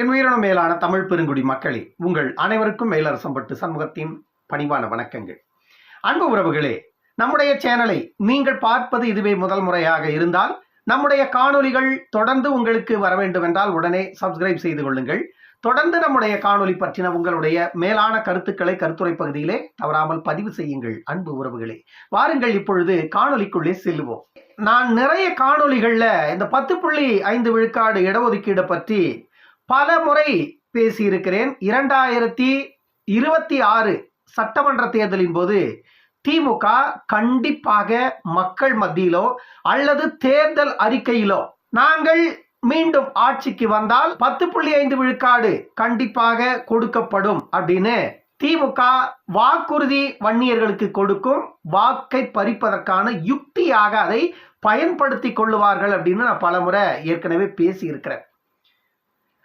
என் உயிரினம் மேலான தமிழ் பெருங்குடி மக்களே உங்கள் அனைவருக்கும் மேலரசம்பட்டு சமூகத்தின் பணிவான வணக்கங்கள். அன்பு உறவுகளே நம்முடைய சேனலை நீங்கள் பார்ப்பது இதுவே முதல் முறையாக இருந்தால் நம்முடைய காணொலிகள் தொடர்ந்து உங்களுக்கு வர வேண்டும் என்றால் உடனே சப்ஸ்கிரைப் செய்து கொள்ளுங்கள். தொடர்ந்து நம்முடைய காணொலி பற்றின உங்களுடைய மேலான கருத்துக்களை கருத்துரை பகுதியிலே தவறாமல் பதிவு செய்யுங்கள் அன்பு உறவுகளே. வாருங்கள் இப்பொழுது காணொலிக்குள்ளே செல்லுவோம். நான் நிறைய காணொலிகளில் இந்த பத்து புள்ளி ஐந்து விழுக்காடு இடஒதுக்கீடு பற்றி பல முறை பேசியிருக்கிறேன். இரண்டாயிரத்தி இருபத்தி ஆறு சட்டமன்ற தேர்தலின் போது திமுக கண்டிப்பாக மக்கள் மத்தியிலோ அல்லது தேர்தல் அறிக்கையிலோ நாங்கள் மீண்டும் ஆட்சிக்கு வந்தால் பத்து புள்ளி ஐந்து விழுக்காடு கண்டிப்பாக கொடுக்கப்படும் அப்படின்னு திமுக வாக்குறுதி வன்னியர்களுக்கு கொடுக்கும். வாக்கை பறிப்பதற்கான யுக்தியாக அதை பயன்படுத்தி கொள்ளுவார்கள் அப்படின்னு நான் பலமுறை ஏற்கனவே பேசியிருக்கிறேன்.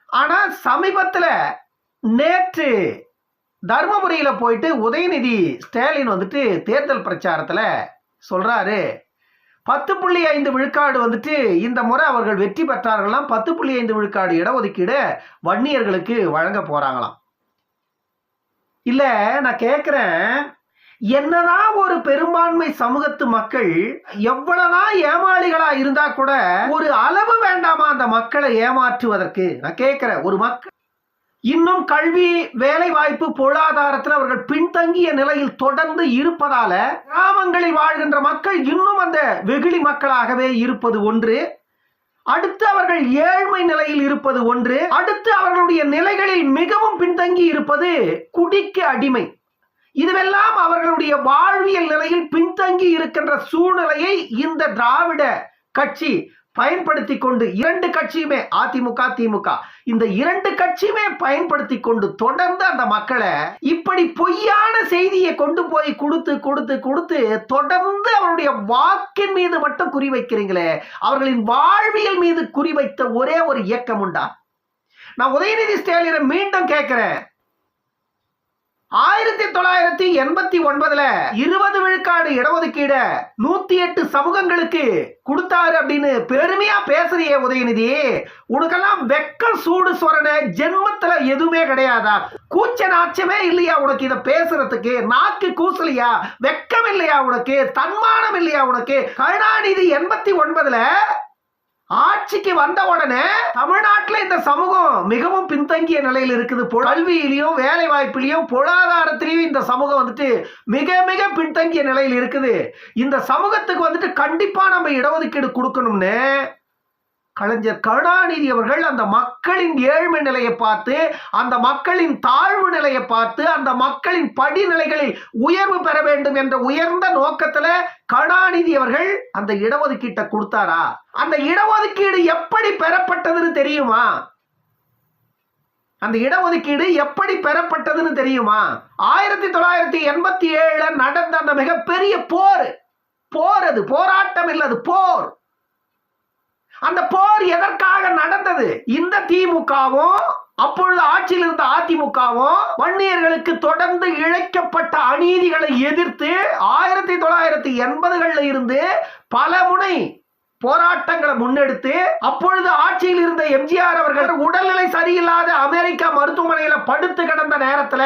ஆனா சமீபத்துல நேற்று தர்மபுரியில போயிட்டு உதயநிதி ஸ்டாலின் வந்துட்டு தேர்தல் பிரச்சாரத்துல சொல்றாரு. பத்து புள்ளி ஐந்து விழுக்காடு வந்துட்டு இந்த முறை அவர்கள் வெற்றி பெற்றார்களாம் பத்து புள்ளி ஐந்து விழுக்காடு இடஒதுக்கீடு வன்னியர்களுக்கு வழங்க போறாங்களாம். இல்ல நான் கேட்குறேன் என்னதான் ஒரு பெரும்பான்மை சமூகத்து மக்கள் எவ்வளவுதான் ஏமாளிகளா இருந்தா கூட ஒரு அளவு வேண்டாமா அந்த மக்களை ஏமாற்றுவதற்கு? நான் கேட்கிறேன் ஒரு மக்கள் இன்னும் கல்வி வேலை வாய்ப்பு பொருளாதாரத்தில் அவர்கள் பின்தங்கிய நிலையில் தொடர்ந்து இருப்பதால கிராமங்களில் வாழ்கின்ற மக்கள் இன்னும் அந்த வெகுளி மக்களாகவே இருப்பது ஒன்று. அடுத்து அவர்கள் ஏழ்மை நிலையில் இருப்பது ஒன்று. அடுத்து அவர்களுடைய நிலைகளில் மிகவும் பின்தங்கி இருப்பது குடிக்கு அடிமை. இதுவெல்லாம் அவர்களுடைய வாழ்வியல் நிலையில் பின்தங்கி இருக்கின்ற சூழ்நிலையை இந்த திராவிட கட்சி பயன்படுத்தி கொண்டு இரண்டு கட்சியுமே அதிமுக திமுக இந்த இரண்டு கட்சியுமே பயன்படுத்தி கொண்டு தொடர்ந்து அந்த மக்களை இப்படி பொய்யான செய்தியை கொண்டு போய் கொடுத்து கொடுத்து கொடுத்து தொடர்ந்து அவருடைய வாக்கின் மீது மட்டும் குறிவைக்கிறீங்களே அவர்களின் வாழ்வியல் மீது குறிவைத்த ஒரே ஒரு இயக்கம் உண்டா? நான் உதயநிதி ஸ்டாலினை மீண்டும் கேட்கிறேன். ஆயிரத்தி தொள்ளாயிரத்தி எண்பத்தி ஒன்பதுல இருபது விழுக்காடு இடஒதுக்கீடு நூத்தி எட்டு சமூகங்களுக்கு கொடுத்தாரு அப்படின்னு பெருமையா பேசுறியே உதயநிதி. உனக்கெல்லாம் வெக்க சூடு சொரண ஜென்மத்துல எதுவுமே கிடையாதா? கூச்ச நாச்சமே இல்லையா உனக்கு இதை பேசுறதுக்கு? நாக்கு கூசலையா? வெக்கம் இல்லையா உனக்கு? தன்மானம் இல்லையா உனக்கு? கருணாநிதி எண்பத்தி ஒன்பதுல ஆட்சிக்கு வந்த உடனே தமிழ்நாட்டில் இந்த சமூகம் மிகவும் பின்தங்கிய நிலையில் இருக்குது. கல்வியிலையும் வேலை வாய்ப்பிலையும் பொருளாதாரத்திலையும் இந்த சமூகம் வந்துட்டு மிக மிக பின்தங்கிய நிலையில் இருக்குது. இந்த சமூகத்துக்கு வந்துட்டு கண்டிப்பாக நம்ம இடஒதுக்கீடு கொடுக்கணும்னு கலைஞர் கருணாநிதி அவர்கள் அந்த மக்களின் ஏழ்மை நிலையை பார்த்து அந்த மக்களின் தாழ்வு நிலையை பார்த்து அந்த மக்களின் படிநிலைகளில் உயர்வு பெற வேண்டும் என்ற உயர்ந்த நோக்கத்துல கருணாநிதி அவர்கள் அந்த இடஒதுக்கீட்டை கொடுத்தாரா? அந்த இடஒதுக்கீடு எப்படி பெறப்பட்டதுன்னு தெரியுமா? அந்த இடஒதுக்கீடு எப்படி பெறப்பட்டதுன்னு தெரியுமா? ஆயிரத்தி தொள்ளாயிரத்தி எண்பத்தி ஏழுல நடந்த அந்த மிகப்பெரிய போர் போர் அது போராட்டம் இல்லை அது போர். அந்த போர் எதற்காக நடந்தது? இந்த திமுகவும் அப்பொழுது ஆட்சியில் இருந்த அதிமுகவும் வன்னியர்களுக்கு தொடர்ந்து இழைக்கப்பட்ட அநீதிகளை எதிர்த்து ஆயிரத்தி தொள்ளாயிரத்தி எண்பதுகள்ல இருந்து பல முனை போராட்டங்களை முன்னெடுத்து அப்பொழுது ஆட்சியில் இருந்த எம்ஜிஆர் அவர்கள் உடல்நிலை சரியில்லாத அமெரிக்கா மருத்துவமனையில படுத்து கிடந்த நேரத்துல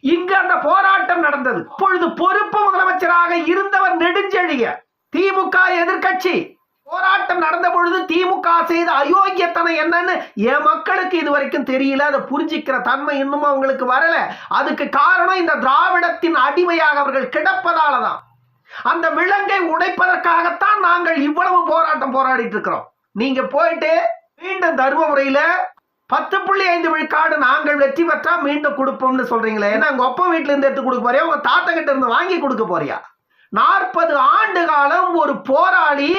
இங்கு அந்த போராட்டம் நடந்தது. அப்பொழுது பொறுப்பு முதலமைச்சராக இருந்தவர் நெடுஞ்செழிய திமுக எதிர்க்கட்சி. போராட்டம் நடந்த பொழுது திமுக செய்த அயோக்கியத்தனம் என்னன்னு என் மக்களுக்கு இது வரைக்கும் தெரியல. அதை புரிஞ்சிக்கிற தன்மை இன்னும் அவங்களுக்கு வரல. அதுக்கு காரணம் இந்த திராவிடத்தின் அடிமையாக அவர்கள் கிடப்பதால தான் அந்த விலங்கை உடைப்பதற்காகத்தான் நாங்கள் இவ்வளவு போராட்டம் போராடிட்டு இருக்கிறோம். நீங்க போயிட்டு மீண்டும் தருமபுரியில பத்து புள்ளி ஐந்து விழுக்காடு நாங்கள் வெற்றி பெற்றா மீண்டும் கொடுப்போம்னு சொல்றீங்களே. ஏன்னா உங்க ஒப்ப வீட்டுல இருந்து எடுத்து கொடுக்க போறியா? உங்க தாத்தா கிட்ட இருந்து வாங்கி கொடுக்க போறியா? நாற்பது ஆண்டு காலம் ஒரு போராளி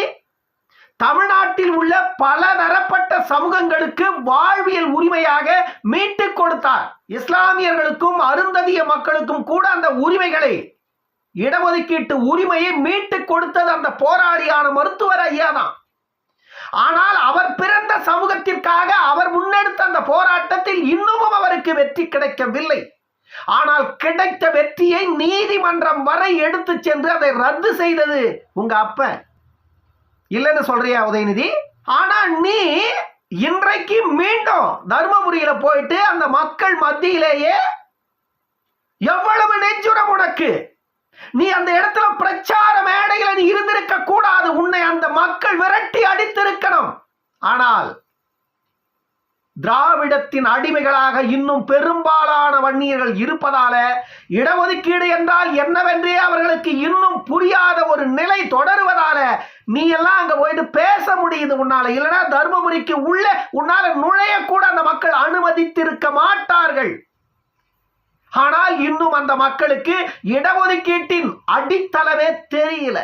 தமிழ்நாட்டில் உள்ள பல தரப்பட்ட சமூகங்களுக்கு வாழ்வியல் உரிமையாக மீட்டு கொடுத்தார். இஸ்லாமியர்களுக்கும் அருந்ததிய மக்களுக்கும் கூட அந்த உரிமைகளை இடஒதுக்கீட்டு உரிமையை மீட்டு கொடுத்தது அந்த போராளியான மருத்துவர் ஐயா தான். ஆனால் அவர் பிறந்த சமூகத்திற்காக அவர் முன்னெடுத்த அந்த போராட்டத்தில் இன்னமும் அவருக்கு வெற்றி கிடைக்கவில்லை. ஆனால் கிடைத்த வெற்றியை நீதிமன்றம் வரை எடுத்து சென்று அதை ரத்து செய்தது உங்க அப்ப. இல்லைன்னு சொல்றியா உதயநிதி? ஆனா நீ இன்றைக்கு மீண்டும் தர்மபுரியில போயிட்டு அந்த மக்கள் மத்தியிலேயே எவ்வளவு நெஞ்சுரம் உனக்கு? நீ அந்த இடத்துல பிரச்சார மேடையில் நீ இருந்திருக்க கூடாது உன்னை அந்த மக்கள் விரட்டி அடித்திருக்கணும். ஆனால் திராவிடத்தின் அடிமைகளாக இன்னும் பெரும்பாலான வன்னியர்கள் இருப்பதால இடஒதுக்கீடு என்றால் என்னவென்றே அவர்களுக்கு இன்னும் புரியாத ஒரு நிலை தொடருவதால நீ எல்லாம் அங்க போயிட்டு பேச முடியுது உன்னால. இல்லைன்னா தர்மபுரிக்கு உள்ள உன்னால நுழைய கூட அந்த மக்கள் அனுமதித்திருக்க மாட்டார்கள். ஆனால் இன்னும் அந்த மக்களுக்கு இடஒதுக்கீட்டின் அடித்தளமே தெரியல.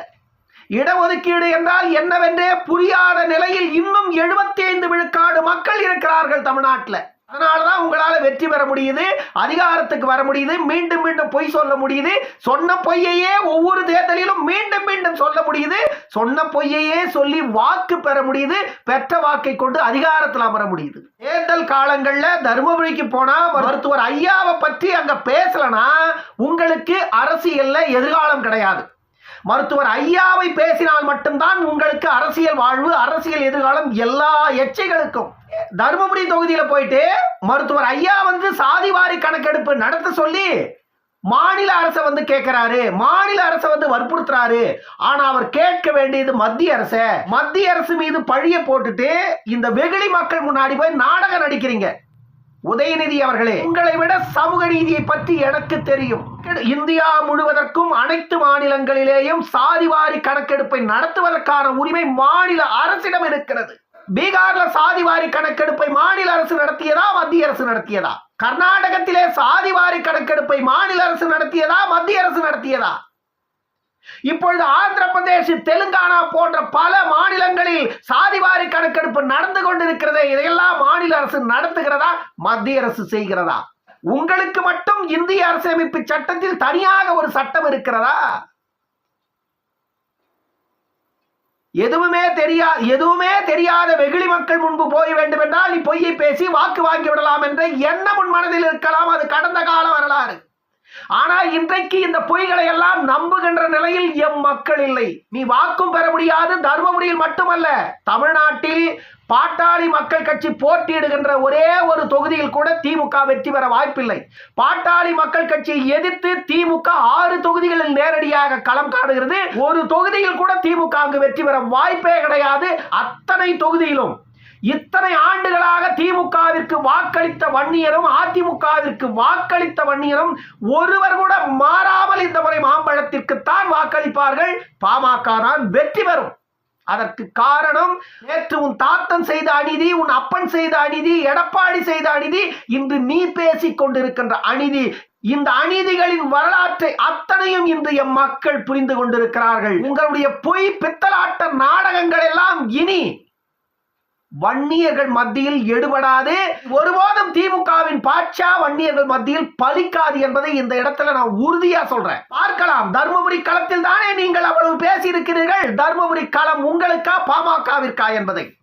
இடஒதுக்கீடு என்றால் என்னவென்றே புரியாத நிலையில் இன்னும் 75 விழுக்காடு மக்கள் இருக்கிறார்கள் தமிழ்நாட்டில். அதனாலதான் உங்களால வெற்றி பெற முடியுது அதிகாரத்துக்கு வர முடியுது மீண்டும் மீண்டும் பொய் சொல்ல முடியுது சொன்ன பொய்யையே ஒவ்வொரு தேர்தலிலும் மீண்டும் மீண்டும் சொல்ல முடியுது சொன்ன பொய்யையே சொல்லி வாக்கு பெற முடியுது பெற்ற வாக்கை கொண்டு அதிகாரத்தில் அமர முடியுது. தேர்தல் காலங்கள்ல தருமபுரிக்கு போனா மருத்துவர் ஐயாவை பற்றி அங்க பேசலனா உங்களுக்கு அரசியல்ல எதிர்காலம் கிடையாது. மருத்துவர் ஐயாவை பேசினால் மட்டும்தான் உங்களுக்கு அரசியல் வாழ்வு அரசியல் எதிர்காலம் எல்லா எச்சைகளுக்கும். தருமபுரி தொகுதியில் போயிட்டு மருத்துவர் ஐயா வந்து சாதிவாரி கணக்கெடுப்பு நடத்த சொல்லி மாநில அரசை வந்து கேட்கிறாரு மாநில அரசை வந்து வற்புறுத்துறாரு. ஆனா அவர் கேட்க வேண்டியது மத்திய அரச. மத்திய அரசு மீது பழிய போட்டுட்டு இந்த வெகுளி மக்கள் முன்னாடி போய் நாடகம் நடிக்கிறீங்க. உதயநிதி அவர்களே உங்களை விட சமூக நீதியை பற்றி எனக்கு தெரியும். இந்தியா முழுவதற்கும் அனைத்து மாநிலங்களிலேயும் சாதிவாரி கணக்கெடுப்பை நடத்துவதற்கான உரிமை மாநில அரசிடம் இருக்கிறது. பீகார்ல சாதிவாரி கணக்கெடுப்பை மாநில அரசு நடத்தியதா மத்திய அரசு நடத்தியதா? கர்நாடகத்திலே சாதிவாரி கணக்கெடுப்பை மாநில அரசு நடத்தியதா மத்திய அரசு நடத்தியதா? இப்பொழுது ஆந்திர பிரதேஷ் தெலுங்கானா போன்ற பல மாநிலங்களில் சாதிவாரி கணக்கெடுப்பு நடந்து கொண்டிருக்கிறதே இதையெல்லாம் மாநில அரசு நடத்துகிறதா மத்திய அரசு செய்கிறதா? உங்களுக்கு மட்டும் இந்திய அரசியலமைப்பு சட்டத்தில் தனியாக ஒரு சட்டம் இருக்கிறதா? எதுவுமே தெரியா எதுவுமே தெரியாத வெகுளி மக்கள் முன்பு போய் வேண்டும் என்றால் நீ பொய்யை பேசி வாக்கு வாங்கி விடலாம் என்ற எண்ணம் உன் மனதில் இருக்கலாம். அது கடந்த கால வரலாறு. ஆனால் இன்றைக்கு இந்த பொய்களை எல்லாம் நம்புகின்ற நிலையில் எம் மக்கள் இல்லை. நீ வாக்கும் பெற முடியாது தர்மபுரியில் மட்டுமல்ல. தமிழ்நாட்டில் பாட்டாளி மக்கள் கட்சி போட்டியிடுகின்ற ஒரே ஒரு தொகுதியில் கூட திமுக வெற்றி பெற வாய்ப்பில்லை. பாட்டாளி மக்கள் கட்சியை எதிர்த்து திமுக ஆறு தொகுதிகளில் நேரடியாக களம் காணுகிறது. ஒரு தொகுதியில் கூட திமுக அங்கு வெற்றி பெற வாய்ப்பே கிடையாது. அத்தனை தொகுதியிலும் இத்தனை ஆண்டுகளாக திமுகவிற்கு வாக்களித்த வன்னியரும் அதிமுகவிற்கு வாக்களித்த வன்னியரும் ஒருவர் கூட மாறாமல் இந்த முறை மாம்பழத்திற்குத்தான் வாக்களிப்பார்கள். பாமக தான் வெற்றி பெறும். அதற்கு காரணம் நேற்று உன் தாத்தன் செய்த அநீதி உன் அப்பன் செய்த அநீதி எடப்பாடி செய்த அநீதி இன்று நீ பேசிக் கொண்டிருக்கின்ற அநீதி. இந்த அநீதிகளின் வரலாற்றை அத்தனையும் இன்று எம் மக்கள் புரிந்து கொண்டிருக்கிறார்கள். உங்களுடைய பொய் பித்தலாட்ட நாடகங்கள் எல்லாம் இனி வன்னியர்கள் மத்தியில் எடுபடாது. ஒருபோதும் திமுகவின் பாட்சா வன்னியர்கள் மத்தியில் பலிக்காது என்பதை இந்த இடத்துல நான் உறுதியா சொல்றேன். பார்க்கலாம். தர்மபுரி களத்தில் தானே நீங்கள் அவ்வளவு பேசியிருக்கிறீர்கள்? தர்மபுரி களம் உங்களுக்கா பாமகவிற்கா என்பதை.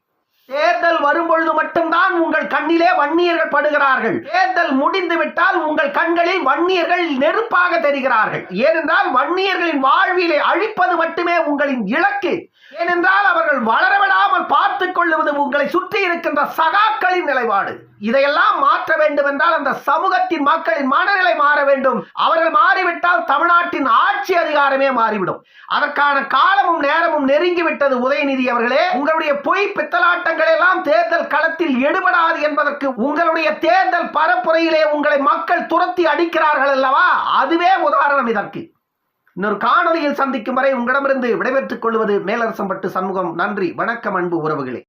தேர்தல் வரும்பொழுது மட்டும்தான் உங்கள் கண்ணிலே வன்னியர்கள் படுகிறார்கள். தேர்தல் முடிந்து விட்டால் உங்கள் கண்களில் வன்னியர்கள் நெருப்பாக தெரிகிறார்கள். ஏனென்றால் வன்னியர்களின் வாழ்விலை அழிப்பது மட்டுமே உங்களின் இலக்கு. ஏனென்றால் அவர்கள் வளர உங்களை சுற்றி இருக்கின்ற சகாக்களின் நிலைப்பாடு. இதையெல்லாம் மாற்ற வேண்டும் என்றால் அந்த சமூகத்தின் மக்களின் மனநிலை மாற வேண்டும். அவர்கள் மாறிவிட்டால் தமிழ்நாட்டின் ஆட்சி அதிகாரமே மாறிவிடும். அதற்கான காலமும் நேரமும் நெருங்கிவிட்டது உதயநிதி அவர்களே. உங்களுடைய பொய் பித்தலாட்டங்கள் எல்லாம் தேர்தல் களத்தில் எடுபடாது என்பதற்கு உங்களுடைய தேர்தல் பரப்புரையிலே உங்களை மக்கள் துரத்தி அடிக்கிறார்கள் அல்லவா? அதுவே உதாரணம் இதற்கு. இன்னொரு காணொலியில் சந்திக்கும் வரை உங்களிடமிருந்து விடைபெற்றுக் கொள்வது மேலரசம்பட்டு சண்முகம். நன்றி வணக்கம் அன்பு உறவுகளே.